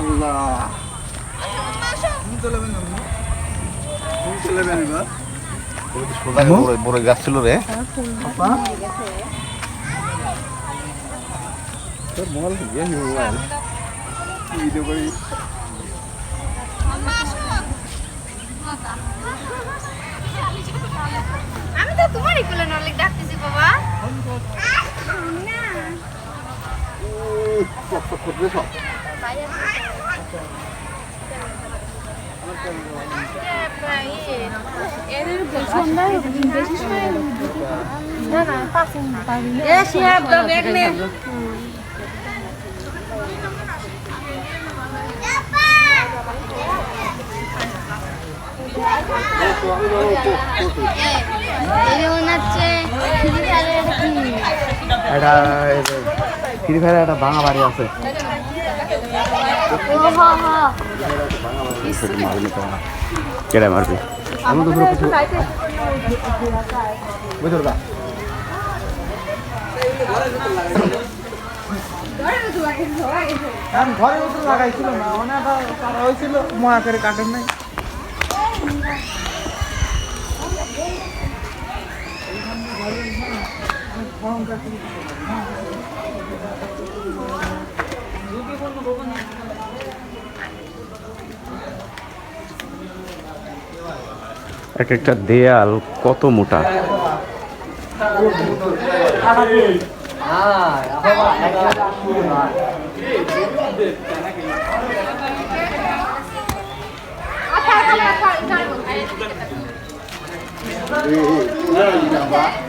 আল্লাহ বড় গাছ ছিল রে আমি তো তোমারই কোলে নলিক ডাকতেছি বাবা। দাও ব্যাগ নে এটা ফ্রি ফায়ার একটা ভাঙা বাড়ি আছে। কেটে মারবি? আমি তো পুরো কিছু বুঝল না ঘরে উঠে লাগাইছিল না অনেক তারা হয়েছিল করে কাটেন নাই। এক একটা দেয়াল কত মোটা? আচ্ছা